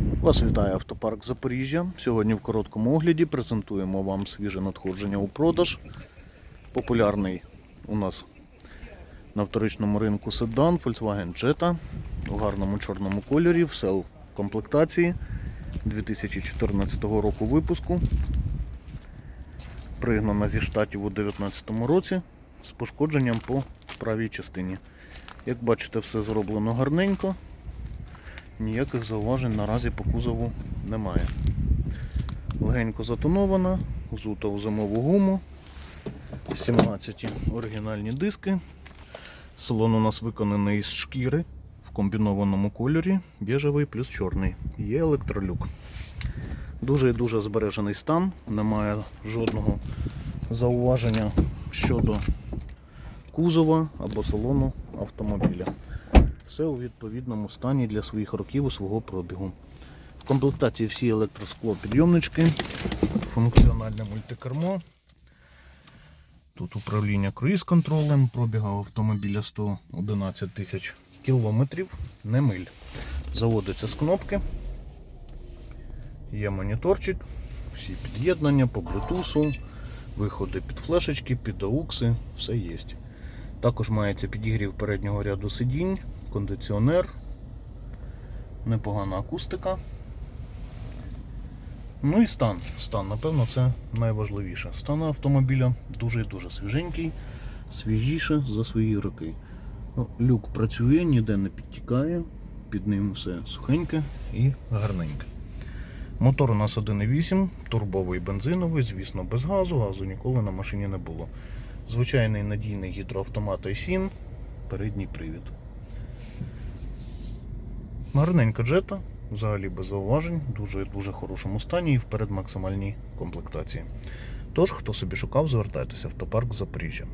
Вас вітає автопарк Запоріжжя. Сьогодні в короткому огляді презентуємо вам свіже надходження у продаж. Популярний у нас на вторичному ринку седан Volkswagen Jetta у гарному чорному кольорі, в комплектації 2014 року випуску. Пригнана зі штатів у 2019 році з пошкодженням по правій частині. Як бачите, все зроблено гарненько. Ніяких зауважень наразі по кузову немає. Легенько затонована, взута у зимову гуму. 17 оригінальні диски. Салон у нас виконаний із шкіри в комбінованому кольорі, біжевий плюс чорний. Є електролюк. Дуже і дуже збережений стан, немає жодного зауваження щодо кузова або салону автомобіля. Все у відповідному стані для своїх років і свого пробігу. В комплектації всі електроскло підйомнички, функціональне мультикермо. Тут управління круїз-контролем, пробіга автомобіля 111 тисяч кілометрів, не миль. Заводиться з кнопки. Є моніторчик, всі під'єднання по Bluetooth, виходи під флешечки, під аукси, все є. Також мається підігрів переднього ряду сидінь, кондиціонер, непогана акустика. Ну і стан. Стан, напевно, це найважливіше. Стан автомобіля дуже і дуже свіженький, свіжіше за свої роки. Ну, Люк працює, ніде не підтікає, під ним все сухеньке і гарненьке. Мотор у нас 1.8, турбовий бензиновий, звісно, без газу, газу ніколи на машині не було. Звичайний надійний гідроавтомат i7, передній привід. Гарненька джета, взагалі без зауважень, дуже дуже хорошому стані і вперед максимальній комплектації. Тож, хто собі шукав, звертайтеся в автопарк Запоріжжя.